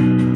खाली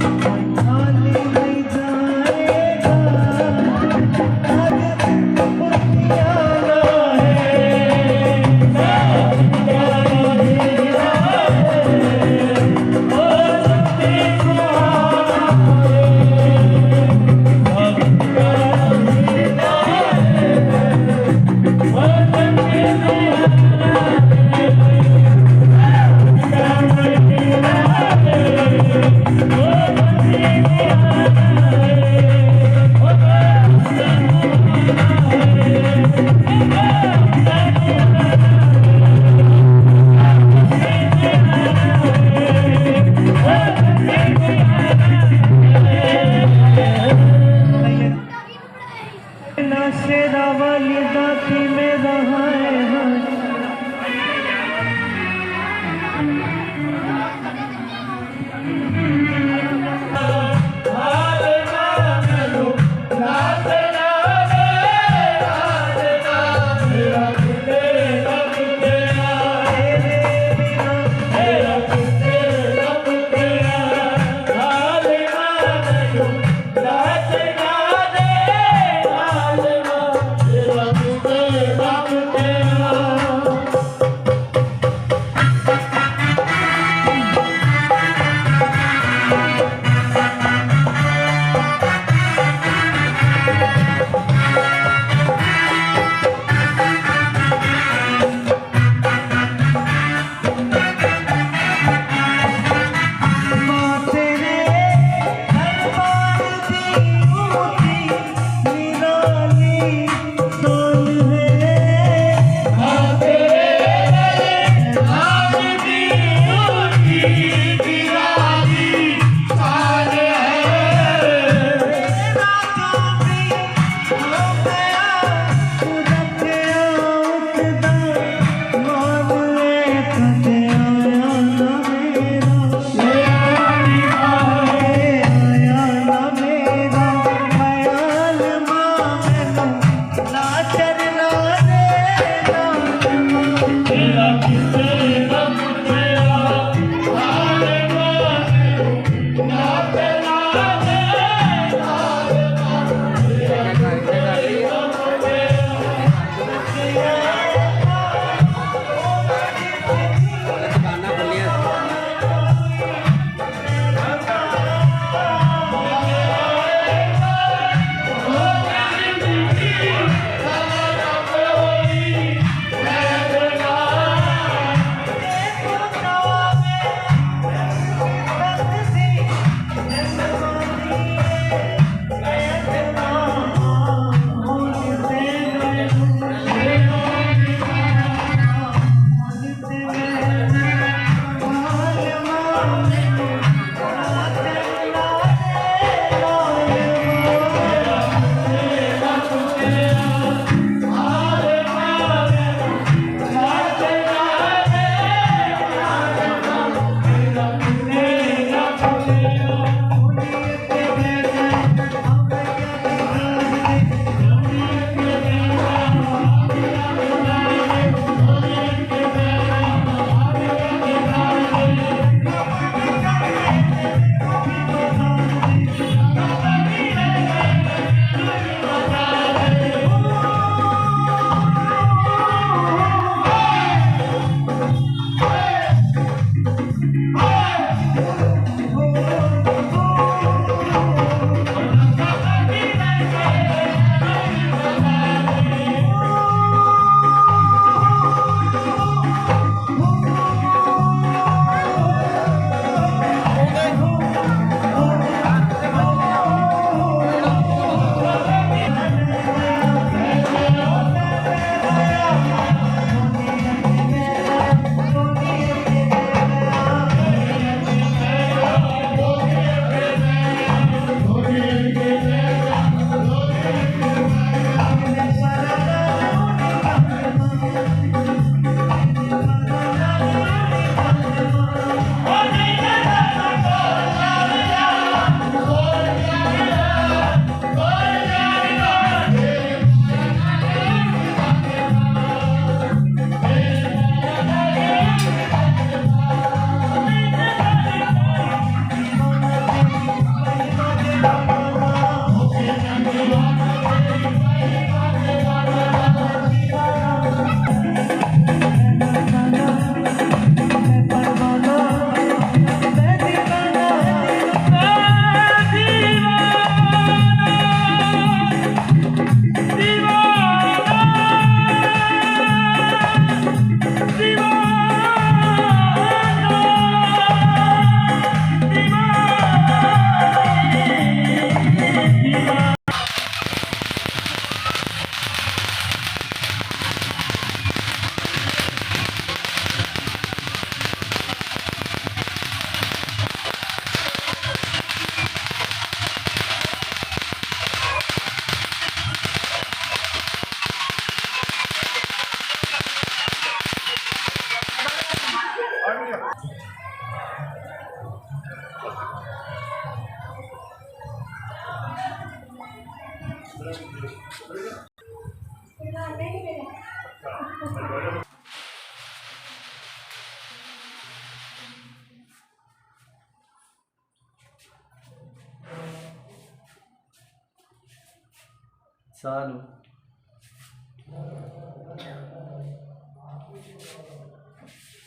ya.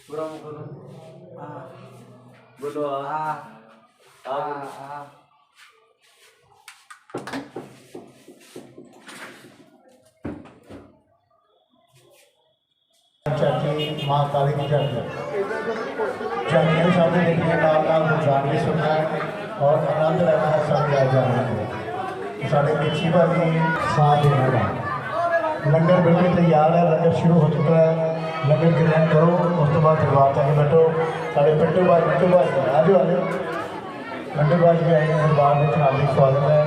kurang kurang. ਬੋਲੋ ਆ ਆ ਆ ਆ ਚਾਚੀ ਮਾਂ ਕਾਲੀ ਦੀ ਚੜ੍ਹਦੀ ਜੰਗੀਆਂ ਸਾਹਮਣੇ ਦੇਖੀਏ ਨਾਲ ਨਾਲ ਗੁਜ਼ਾਰ ਵੀ ਸੁਣਨਾ ਹੈ ਔਰ ਆਨੰਦ ਲੈਣਾ ਹੈ ਸਭ ਆ ਜਾਣਾ ਹੈ। ਸਾਡੇ ਪਿੱਛੇ ਭਾਜੀ ਸਾਥ ਦੇਣਾ ਹੈ ਲੰਗਰ ਬਿਲਕੁਲ ਤਿਆਰ ਹੈ, ਲੰਗਰ ਸ਼ੁਰੂ ਹੋ ਚੁੱਕਾ ਹੈ। ਲੰਗਰ ਗ੍ਰਹਿਣ ਕਰੋ, ਉਸ ਤੋਂ ਬਾਅਦ ਦਰਬਾਰ ਤੱਕ ਬੈਠੋ। ਸਾਡੇ ਪਿੰਟੂ ਭਾਈ ਪਿੰਟੂ ਭਾਈ, ਆ ਜਾਓ ਆ ਜਾਓ। ਵੀ ਆਏ ਦਰਬਾਰ ਵਿੱਚ ਹਾਰਦਿਕ ਸਵਾਗਤ ਹੈ।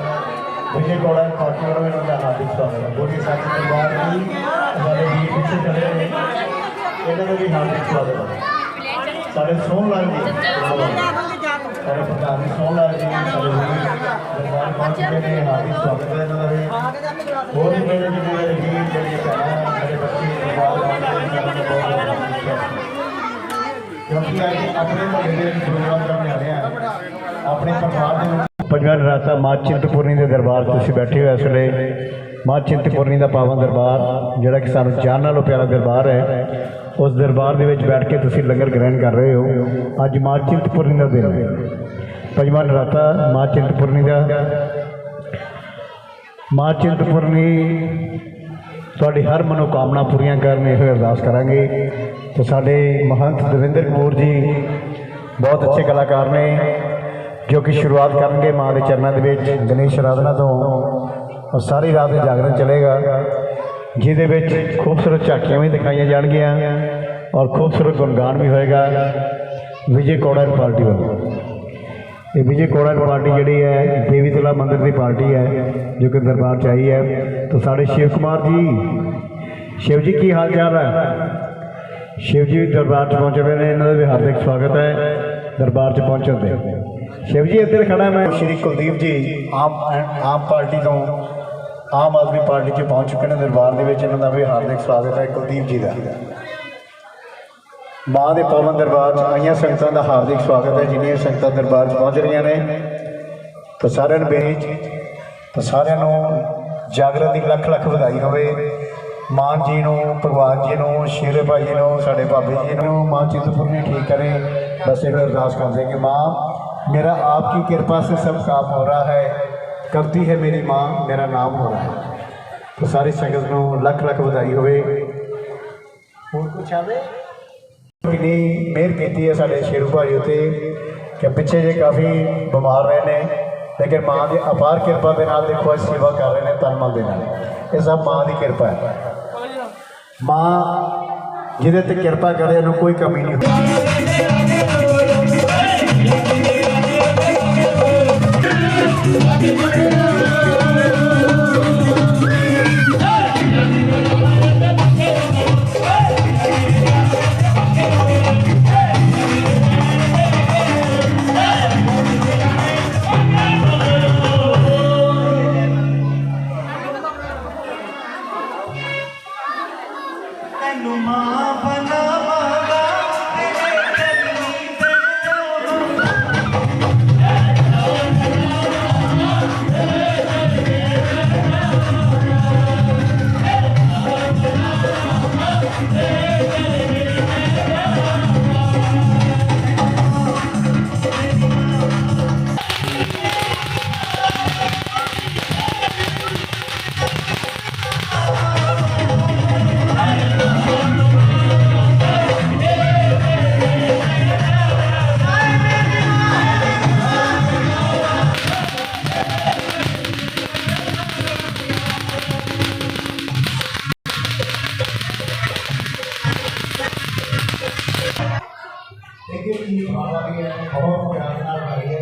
ਵਿਜੇ ਗੌੜਾ ਪਾਰਟੀ ਵਾਲਾ ਵੀ ਉਹਨਾਂ ਦਾ ਹਾਰਦਿਕ ਸਵਾਗਤ ਹੈ। ਬੋਲੀ ਸਾਹਿਬ ਦਰਬਾਰ ਦੀ ਸਾਡੇ ਵੀ ਪਿੱਛੇ ਖੜੇ ਨੇ ਇਹਨਾਂ ਦਾ ਵੀ ਹਾਰਦਿਕ ਸਵਾਗਤ ਹੈ। ਸਾਡੇ ਸੋਹਣ ਲਾਲ ਜੀ ਸਾਡੇ ਪ੍ਰਧਾਨ ਜੀ ਸੋਹਣ ਜੀ ਸਾਡੇ ਵੀ ਦਰਬਾਰ ਪਹੁੰਚ ਚੁੱਕੇ ਨੇ ਹਾਰਦਿਕ ਸਵਾਗਤ ਹੈ ਇਹਨਾਂ ਦਾ। ਵੀ ਹੋਰ ਵੀ ਮੇਰੇ ਜਿਹੜੇ ਵੀਰ ਜਿਹੜੇ ਭੈਣਾਂ ਮੇਰੇ ਬੱਚੇ ਕਿਉਂਕਿ ਅੱਜ ਆਪਣੇ ਮਹੱਲੇ ਦੇ ਪ੍ਰੋਗਰਾਮ ਕਰਨ ਆ ਰਹੇ ਹਾਂ। ਆਪਣੇ ਪਰਿਵਾਰ ਦੇ ਵਿੱਚ ਪੰਜਵਾਂ ਨਰਾਤਾ ਮਾਂ ਚਿੰਤਪੁਰਨੀ ਦੇ ਦਰਬਾਰ 'ਚ ਤੁਸੀਂ ਬੈਠੇ ਹੋ ਇਸ ਵੇਲੇ। ਮਾਂ ਚਿੰਤਪੁਰਨੀ ਦਾ ਪਾਵਨ ਦਰਬਾਰ ਜਿਹੜਾ ਕਿ ਸਾਨੂੰ ਜਾਨ ਨਾਲੋਂ ਪਿਆਰਾ ਦਰਬਾਰ ਹੈ। ਉਸ ਦਰਬਾਰ ਦੇ ਵਿੱਚ ਬੈਠ ਕੇ ਤੁਸੀਂ ਲੰਗਰ ਗ੍ਰਹਿਣ ਕਰ ਰਹੇ ਹੋ। ਅੱਜ ਮਾਂ ਚਿੰਤਪੁਰਨੀ ਦਾ ਦਿਨ ਹੈ। ਪੰਜਵਾਂ ਨਰਾਤਾ ਮਾਂ ਚਿੰਤਪੁਰਨੀ ਦਾ। ਮਾਂ ਚਿੰਤਪੁਰਨੀ ਤੁਹਾਡੀ ਹਰ ਮਨੋਕਾਮਨਾ ਪੂਰੀਆਂ ਕਰਨ ਇਹ ਅਰਦਾਸ ਕਰਾਂਗੇ। ਤੇ ਸਾਡੇ ਮਹੰਤ ਦਵਿੰਦਰ ਕਪੂਰ ਜੀ ਬਹੁਤ ਅੱਛੇ ਕਲਾਕਾਰ ਨੇ, ਜੋ ਕਿ ਸ਼ੁਰੂਆਤ ਕਰਨਗੇ ਮਾਂ ਦੇ ਚਰਨਾਂ ਦੇ ਵਿੱਚ। ਗਣੇਸ਼ ਆਰਾਧਨਾ ਤੋਂ ਔਰ ਸਾਰੀ ਰਾਤ ਜਾਗਰਣ ਚਲੇਗਾ। ਜਿਹਦੇ ਵਿੱਚ ਖੂਬਸੂਰਤ ਝਾਕੀਆਂ ਵੀ ਦਿਖਾਈਆਂ ਜਾਣਗੀਆਂ ਔਰ ਖੂਬਸੂਰਤ ਗੁਣਗਾਨ ਵੀ ਹੋਏਗਾ ਵਿਜੇ ਕੌੜਾ ਪਾਰਟੀ ਵੱਲੋਂ ਇਹ ਵਿਜੇ ਕੋੜਾ ਪਾਰਟੀ ਜਿਹੜੀ ਹੈ ਦੇਵੀ ਤਲਾ ਮੰਦਿਰ ਦੀ ਪਾਰਟੀ ਹੈ ਜੋ ਕਿ ਦਰਬਾਰ ਚ ਆਈ ਹੈ ਤਾਂ ਸਾਡੇ ਸ਼ਿਵ ਕੁਮਾਰ ਜੀ ਸ਼ਿਵ ਜੀ ਕੀ ਹਾਲ ਚਾਲ ਹੈ ਸ਼ਿਵ ਜੀ ਵੀ ਦਰਬਾਰ ਚ ਪਹੁੰਚੇ ਹੋਏ ਨੇ ਇਹਨਾਂ ਦਾ ਵੀ ਹਾਰਦਿਕ ਸਵਾਗਤ ਹੈ ਦਰਬਾਰ ਚ ਪਹੁੰਚਣ ਤੇ ਸ਼ਿਵ ਜੀ ਇੱਧਰ ਖੜਾ ਮੈਂ ਸ਼੍ਰੀ ਕੁਲਦੀਪ ਜੀ ਆਮ ਆਮ ਪਾਰਟੀ ਤੋਂ ਆਮ ਆਦਮੀ ਪਾਰਟੀ ਚ ਪਹੁੰਚ ਚੁੱਕੇ ਨੇ ਦਰਬਾਰ ਦੇ ਵਿੱਚ ਇਹਨਾਂ ਦਾ ਵੀ ਹਾਰਦਿਕ ਸਵਾਗਤ ਹੈ ਕੁਲਦੀਪ ਜੀ ਦਾ ਮਾਂ ਦੇ ਪਾਵਨ ਦਰਬਾਰ 'ਚ ਆਈਆਂ ਸੰਗਤਾਂ ਦਾ ਹਾਰਦਿਕ ਸਵਾਗਤ ਹੈ ਜਿੰਨੀਆਂ ਸੰਗਤਾਂ ਦਰਬਾਰ 'ਚ ਪਹੁੰਚ ਰਹੀਆਂ ਨੇ ਤਾਂ ਸਾਰਿਆਂ ਨੂੰ ਬੇਨਤੀ ਤਾਂ ਸਾਰਿਆਂ ਨੂੰ ਜਾਗਰਣ ਦੀ ਲੱਖ ਲੱਖ ਵਧਾਈ ਹੋਵੇ ਮਾਨ ਜੀ ਨੂੰ ਭਗਵਾਨ ਜੀ ਨੂੰ ਸ਼ੇਰੇ ਭਾਈ ਜੀ ਨੂੰ ਸਾਡੇ ਭਾਬੀ ਜੀ ਨੂੰ ਮਾਂ ਚਿੰਤਪੁਰਨੀ ਠੀਕ ਕਰੇ ਬਸ ਇਹ ਅਰਦਾਸ ਕਰਦੇ ਕਿ ਮਾਂ मेरा आपकी कृपा से सब काम हो रहा है ਕਰਦੀ ਹੈ ਮੇਰੀ ਮਾਂ, ਮੇਰਾ ਨਾਮ ਹੋ ਰਹਾ ਹੈ। ਤੇ ਸਾਰੀ ਸੰਗਤ ਨੂੰ ਲੱਖ ਲੱਖ ਵਧਾਈ ਹੋਵੇ। ਹੋਰ ਕੁਝ ਆਵੇ? ਕਿੰਨੀ ਮਿਹਰ ਕੀਤੀ ਹੈ ਸਾਡੇ ਸ਼ੇਰੂ ਭਾਈ ਉਤੇ ਕਿ ਪਿੱਛੇ ਜੇ ਕਾਫੀ ਬਿਮਾਰ ਰਹੇ ਨੇ, ਲੇਕਿਨ ਮਾਂ ਦੀ ਅਪਾਰ ਕਿਰਪਾ ਦੇ ਨਾਲ ਦੇਖੋ, ਅਸੀਂ ਸੇਵਾ ਕਰ ਰਹੇ ਨੇ ਤਨ ਮਨ ਦੇ ਨਾਲ। ਇਹ ਸਭ ਮਾਂ ਦੀ ਕਿਰਪਾ ਹੈ। ਮਾਂ ਜਿਹਦੇ ਤੇ ਕਿਰਪਾ ਕਰੇ ਉਹਨੂੰ ਕੋਈ ਕਮੀ ਨਹੀਂ ਹੁੰਦੀ। ਲੇਕਿਨ ਇਹ ਭਾਵਨਾ ਵੀ ਹੈ ਬਹੁਤ ਪਿਆਰ ਨਾਲ ਭਰੀ ਹੈ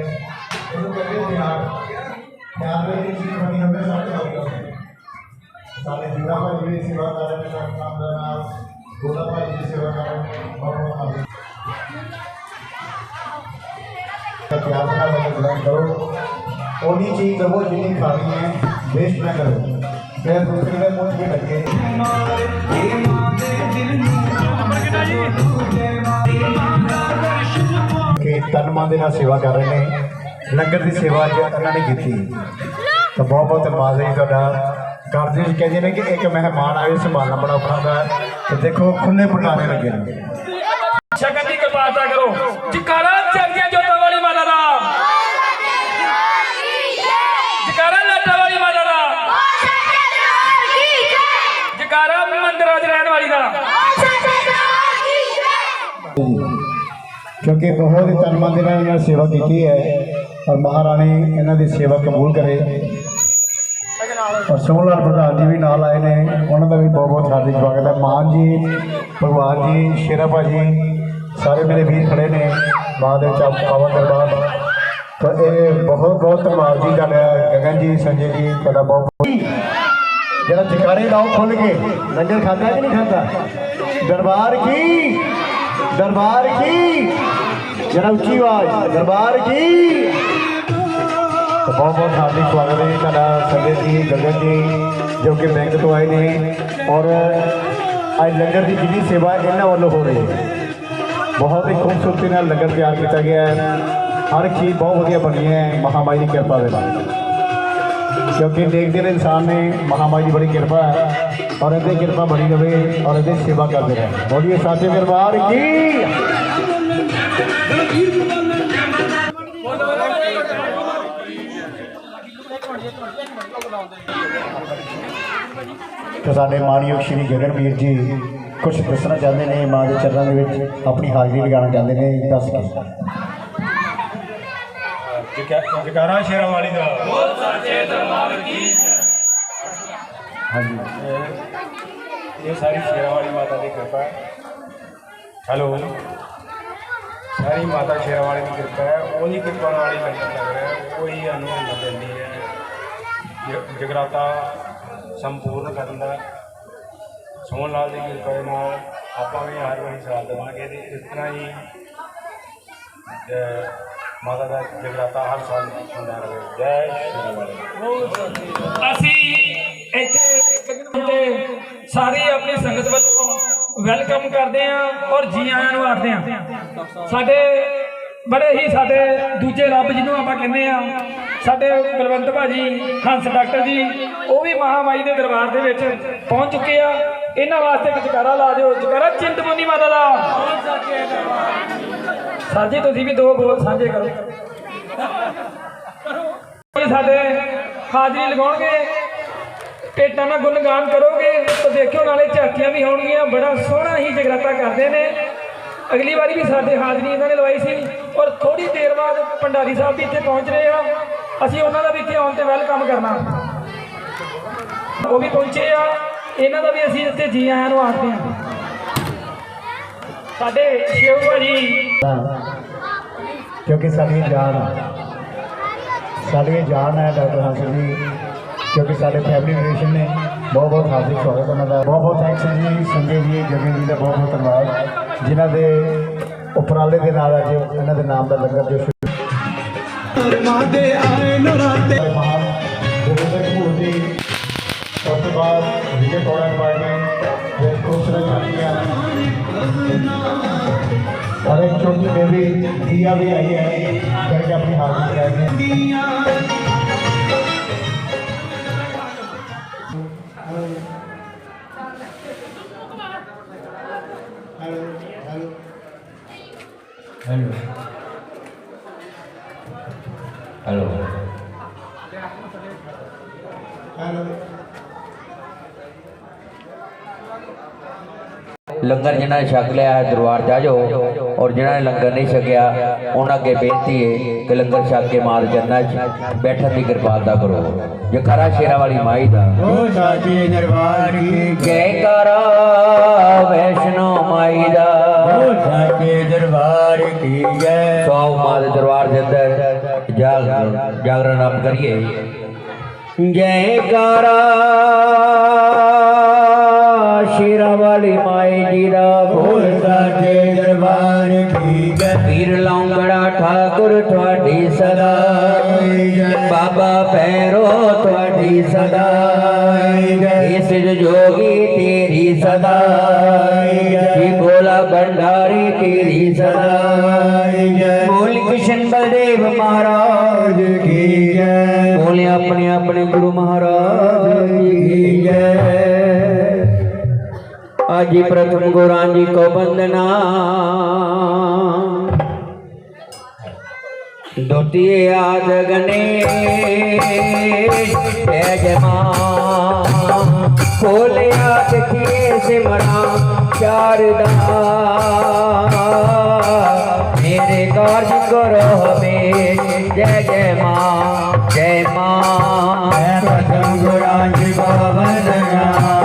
ਇਹਨੂੰ ਕਹਿੰਦੇ ਪਿਆਰ ਪਿਆਰ ਦੇ ਵਿੱਚ ਹੀ ਬਣੀ ਹੁੰਦੇ ਸਭ ਤੋਂ ਵੱਡਾ ਸਾਡੇ ਜੀਵਾ ਭਾਈ ਦੀ ਸੇਵਾ ਕਰ ਰਹੇ ਨੇ ਨਾਮ ਦਾ ਨਾਮ ਗੋਲਾ ਭਾਈ ਦੀ ਸੇਵਾ ਕਰ ਰਹੇ ਨੇ ਬਹੁਤ ਬਹੁਤ ਆભાર ਤਾਂ ਪਿਆਰ ਨਾਲ ਮਦਦ ਗ੍ਰਹਿਣ ਕਰੋ ਉਹਨੀ ਚੀਜ਼ ਦਵੋ ਜਿੰਨੀ ਖਾਣੀ ਹੈ ਵੇਸਟ ਨਾ ਕਰੋ ਫਿਰ ਦੂਸਰੇ ਪਾਉਂ ਕਿ ਦੇ ਨਾਲ ਸੇਵਾ ਕਰ ਰਹੇ ਨੇ। ਲੰਗਰ ਦੀ ਸੇਵਾ ਅੱਜ ਇਹਨਾਂ ਨੇ ਕੀਤੀ। ਤਾਂ ਬਹੁਤ ਬਹੁਤ ਧੰਨਵਾਦ ਹੈ ਜੀ ਤੁਹਾਡਾ। ਘਰ ਦੇ ਵਿੱਚ ਕਹਿੰਦੇ ਨੇ ਕਿ ਇੱਕ ਮਹਿਮਾਨ ਆਵੇ ਸੰਭਾਲਣਾ ਬੜਾ ਔਖਾ ਹੁੰਦਾ ਤੇ ਦੇਖੋ ਖੁੱਲੇ ਪਟਾਰੇ ਲੱਗੇ ਨੇ। ਸ਼ਗਨ ਦੀ ਕਿਰਪਾਲਤਾ ਕਰੋ। ਜਕਾਰਾ ਜਗਦੀਆਂ ਜੋਤਾਂ ਵਾਲੀ ਮਾਤਾ ਦਾ ਜਕਾਰਾ ਲਾਟਾ ਵਾਲੀ ਮਾਤਾ ਦਾ ਜਕਾਰਾ ਮੰਦਰਾਂ 'ਚ ਰਹਿਣ ਵਾਲੀ ਦਾ ਕਿਉਂਕਿ ਬਹੁਤ ਹੀ ਤਨ ਦੇ ਨਾਲ ਇਹਨਾਂ ਨੇ ਸੇਵਾ ਕੀਤੀ ਹੈ ਔਰ ਮਹਾਰਾਣੀ ਇਹਨਾਂ ਦੀ ਸੇਵਾ ਕਬੂਲ ਕਰੇ। ਔਰ ਸੋਹਣ ਲਾਲ ਪ੍ਰਧਾਨ ਜੀ ਵੀ ਨਾਲ ਆਏ ਨੇ, ਉਹਨਾਂ ਦਾ ਵੀ ਬਹੁਤ ਬਹੁਤ ਹਾਰਦਿਕ ਸਵਾਗਤ ਹੈ। ਮਾਨ ਜੀ, ਭਗਵਾਨ ਜੀ, ਸ਼ੇਰਾ ਭਾਜੀ, ਸਾਰੇ ਮੇਰੇ ਵੀਰ ਖੜੇ ਨੇ ਮਹਾਦੇਵ ਚਾਪ ਪਾਵਨ ਦਰਬਾਰ। ਤਾਂ ਇਹ ਬਹੁਤ ਬਹੁਤ ਧੰਨਵਾਦ ਜੀ ਤੁਹਾਡਾ, ਗਗਨ ਜੀ, ਸੰਜੇ ਜੀ, ਤੁਹਾਡਾ ਬਹੁਤ ਜਿਹੜਾ ਜਕਾਰੇ ਲਾਓ ਖੁੱਲ ਕੇ, ਲੰਗਰ ਖਾਂਦਾ ਕਿ ਨਹੀਂ ਖਾਂਦਾ ਦਰਬਾਰ ਕੀ? ਦਰਬਾਰ ਕੀ? ਜਰਾ ਉੱਚੀ ਆਵਾਜ਼? ਦਰਬਾਰ ਕੀ? ਤਾਂ ਬਹੁਤ ਬਹੁਤ ਹਾਰਦਿਕ ਸਵਾਗਤ ਹੈ ਤੁਹਾਡਾ ਸੰਜੇ ਜੀ, ਗਗਨ ਜੀ, ਜੋ ਕਿ ਬੈਂਕ ਤੋਂ ਆਏ ਨੇ। ਔਰ ਅੱਜ ਲੰਗਰ ਦੀ ਜਿੰਨੀ ਸੇਵਾ ਇਹਨਾਂ ਵੱਲੋਂ ਹੋ ਰਹੀ ਹੈ। ਬਹੁਤ ਹੀ ਖੂਬਸੂਰਤੀ ਨਾਲ ਲੰਗਰ ਤਿਆਰ ਕੀਤਾ ਗਿਆ ਹੈ। ਹਰ ਇੱਕ ਚੀਜ਼ ਬਹੁਤ ਵਧੀਆ ਬਣੀ ਹੈ। ਮਹਾਮਾਈ ਦੀ ਕਿਰਪਾ ਦੇ ਨਾਲ। ਕਿਉਂਕਿ ਦੇਖਦੇ ਨੇ ਇਨਸਾਨ ਨੇ ਮਹਾਮਾਈ ਦੀ ਬੜੀ ਕਿਰਪਾ ਹੈ। ਔਰ ਇਹਦੀ ਕਿਰਪਾ ਬਣੀ ਰਵੇ ਔਰ ਇਹਦੀ ਸੇਵਾ ਕਰਦੇ ਰਹੇ। ਬੋਲੀਏ ਤੇ ਸਾਡੇ ਮਾਨਯੋਗ ਸ਼੍ਰੀ ਗਗਨਵੀਰ ਜੀ ਕੁਝ ਦੱਸਣਾ ਚਾਹੁੰਦੇ ਨੇ ਮਾਂ ਦੇ ਚਰਨਾਂ ਦੇ ਵਿੱਚ ਆਪਣੀ ਹਾਜ਼ਰੀ ਲਗਾਉਣਾ ਚਾਹੁੰਦੇ ਨੇ ਦੱਸ ਕੇ। ਜਕਾ- ਜਕਾਰਾ ਸ਼ੇਰਾਂ ਵਾਲੀ ਦਾ। ਹਾਂਜੀ। ਇਹ ਸਾਰੀ ਸ਼ੇਰਾਂ ਵਾਲੀ ਮਾਤਾ ਦੀ ਕਿਰਪਾ ਹੈ। ਹੈਲੋ। ਸਾਰੀ ਮਾਤਾ ਸ਼ੇਰਾਂ ਵਾਲੇ ਦੀ ਕਿਰਪਾ ਹੈ ਉਹਦੀ ਕਿਰਪਾ ਨਾਲ ਹੀ ਲੰਗਰ ਲੱਗ ਰਿਹਾ ਹੈ ਉਹੀ ਸਾਨੂੰ ਹਿੰਮਤ ਦਿੰਦੀ ਹੈ। ਜ- ਜਗਰਾਤਾ ਸੰਪੂਰਨ ਕਰਨ ਦਾ ਸੋਹਣ ਲਾਲ ਦੀ ਕਿਰਪਾ ਦੇ ਨਾਲ ਆਪਾਂ ਵੀ ਹਰ ਵਾਰੀ ਸਾਥ ਦੇਵਾਂਗੇ ਤੇ ਇਸ ਤਰ੍ਹਾਂ ਹੀ ਅਹ, ਮਾਤਾ ਦਾ ਜਗਰਾਤਾ ਹਰ ਸਾਲ ਹੁੰਦਾ ਰਹੇ। ਜੈ ਸ਼੍ਰੀ ਵਾਲੇ ਅਸੀਂ ਇੱਥੇ ਤੇ ਸਾਰੀ ਆਪਣੀ ਸੰਗਤ ਵੱਲੋਂ ਵੈਲਕਮ ਕਰਦੇ ਆਂ ਔਰ ਜੀ ਆਇਆਂ ਨੂੰ ਆਖਦੇ ਆਂ ਸਾਡੇ ਬੜੇ ਹੀ ਸਾਡੇ ਦੂਜੇ ਰੱਬ ਜਿਹਨੂੰ ਆਪਾਂ ਕਹਿੰਦੇ ਆ ਸਾਡੇ ਬਲਵੰਤ ਭਾਜੀ, ਹੰਸ ਡਾਕਟਰ ਜੀ, ਉਹ ਵੀ ਮਹਾਮਾਈ ਦੇ ਦਰਬਾਰ ਦੇ ਵਿੱਚ ਪਹੁੰਚ ਚੁੱਕੇ ਆ। ਇਹਨਾਂ ਵਾਸਤੇ ਇੱਕ ਜਕਾਰਾ ਲਾ ਦਿਓ। ਜਕਾਰਾ ਚਿੰਤਮਨੀ ਮਾਤਾ ਦਾ। ਸਰ ਜੀ, ਤੁਸੀਂ ਵੀ ਦੋ ਬੋਲ ਸਾਂਝੇ ਕਰੋ। ਸਾਡੇ ਹਾਜ਼ਰੀ ਲਗਾਉਣਗੇ? ਪੇਟਾਂ ਨਾਲ ਗੁਣਗਾਨ ਕਰੋਗੇ ਤਾਂ ਦੇਖਿਓ ਨਾਲੇ ਝਾਕੀਆਂ ਵੀ ਹੋਣਗੀਆਂ, ਬੜਾ ਸੋਹਣਾ ਹੀ ਜਗਰਾਤਾ ਕਰਦੇ ਨੇ। ਅਗਲੀ ਵਾਰੀ ਵੀ ਸਾਡੇ ਹਾਜ਼ਰੀ ਇਹਨਾਂ ਨੇ ਲਵਾਈ ਸੀ ਔਰ ਥੋੜੀ ਦੇਰ ਬਾਅਦ ਭੰਡਾਰੀ ਸਾਹਿਬ ਵੀ ਇੱਥੇ ਪਹੁੰਚ ਰਹੇ ਆ। ਅਸੀਂ ਉਹਨਾਂ ਦਾ ਵੀ ਇੱਥੇ ਆਉਣ ਤੇ ਵੈਲਕਮ ਕਰਨਾ। ਉਹ ਵੀ ਪਹੁੰਚੇ ਆ। ਇਹਨਾਂ ਦਾ ਵੀ ਅਸੀਂ ਇੱਥੇ ਜੀ ਆਇਆਂ ਨੂੰ ਆਖਦੇ ਹਾਂ। ਸਾਡੇ ਸ਼ਿਵ ਭਾਜੀ। ਕਿਉਂਕਿ ਸਾਡੀ ਇਹ ਜਾਨ ਸਾਡੀ ਇਹ ਜਾਨ ਹੈ ਡਾਕਟਰ ਹੰਸ ਜੀ। ਕਿਉਂਕਿ ਸਾਡੇ ਫੈਮਿਲੀ ਰਿਲੇਸ਼ਨ ਨੇ ਬਹੁਤ ਬਹੁਤ ਹਾਰਦਿਕ ਸਵਾਗਤ ਉਹਨਾਂ ਦਾ। ਬਹੁਤ ਬਹੁਤ ਥੈਂਕਸ ਜੀ ਸੰਜੇ ਜੀ ਜਗੇ ਜੀ ਦਾ ਬਹੁਤ ਬਹੁਤ ਧੰਨਵਾਦ ਜਿਨ੍ਹਾਂ ਦੇ ਉਪਰਾਲੇ ਦੇ ਨਾਲ ਅੱਜ ਇਹਨਾਂ ਦੇ ਨਾਮ ਦਾ ਲੰਗਰ ਜੋ ਮਾਦੇ ਆਏ ਨਰਾਤੇ। ਮਹਾਨ ਗੁਰਦੇਵ ਕਪੂਰ ਜੀ ਉਸ ਤੋਂ ਬਾਅਦ ਵਿਜੇ ਕੋੜਾ ਡਿਪਾਰਟਮੈਂਟ ਦੇ ਕੋਸਰਾ ਚਾਹੀਆ ਅਰੇ ਛੋਟੀ ਦੀਆ ਵੀ ਆਈ ਹੈ ਕਰਕੇ ਆਪਣੀ ਹਾਜ਼ਰੀ ਲੈ ਗਈ 알면 لنگر جنہ نے چک لیا ہے دروار جا جو اور جنہ نے لنگر نہیں شکیا انہ کے بیٹی ہے کہ لنگر چک کے ماں کے بیٹھا چیٹ پی کرپاتا کرو کھرا شیرہ والی جا بشنو مائیو ماں دربار کریے جاگر ج ਸ਼ੇਰਾ ਵਾਲੀ ਮਾਈ ਜੀ ਦਾ ਬੋਲ ਸਾਡੇ ਦਰਬਾਰ ਕੀ ਜੈ ਪੀਰ ਲੌਂਗੜਾ ਠਾਕੁਰ ਤੁਹਾਡੀ ਸਦਾ। ਬਾਬਾ ਪੈਰੋ ਤੁਹਾਡੀ ਸਦਾ। ਇਸ ਜੋਗੀ ਤੇਰੀ ਸਦਾ। ਜੀ ਭੋਲਾ ਭੰਡਾਰੀ ਤੇਰੀ ਸਦਾ। ਬੋਲ ਕਿਸ਼ਨ ਬਲਦੇਵ ਮਹਾਰਾਜ ਕੀ ਜੈ। ਬੋਲੇ ਆਪਣੇ ਆਪਣੇ ਗੁਰੂ ਮਹਾਰਾਜ माझी प्रथम गोरांजी को वंदना द्वितीय आज गणेश खोले आज किए सिमरा चार मेरे कार्य करो हमें जय जय माँ जय माँ भजन गुरांजी को वंदना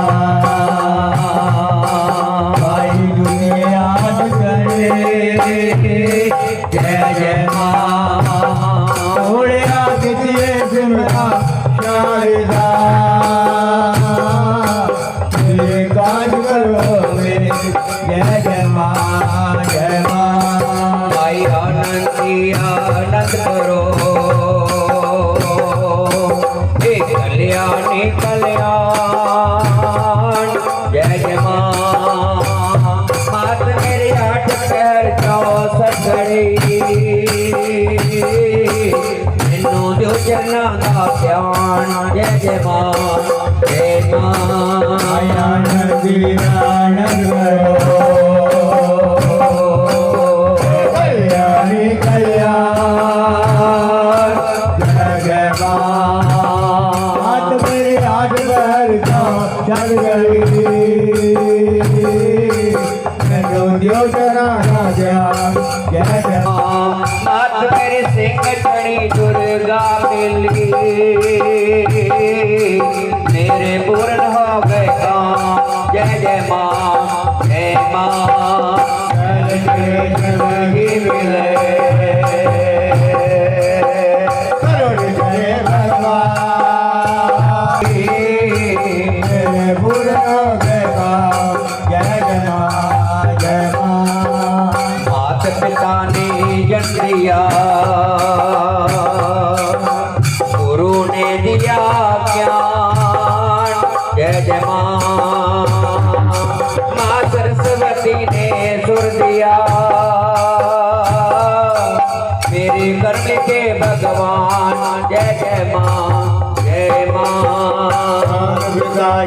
ਹੱਥ ਮੇਰੇ ਆਜ ਵਰ ਦਾ ਚੱਲ ਗਈ ਮੈਂ ਗੋਦਿਓ ਜਰਾ ਰਾਜਾ, ਜੈ ਜੈ। ਮਾਤ ਮੇਰੇ ਸਿੰਘ ਟਣੀ ਦੁਰਗਾ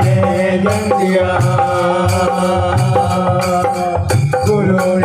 जय जंदिया गुरु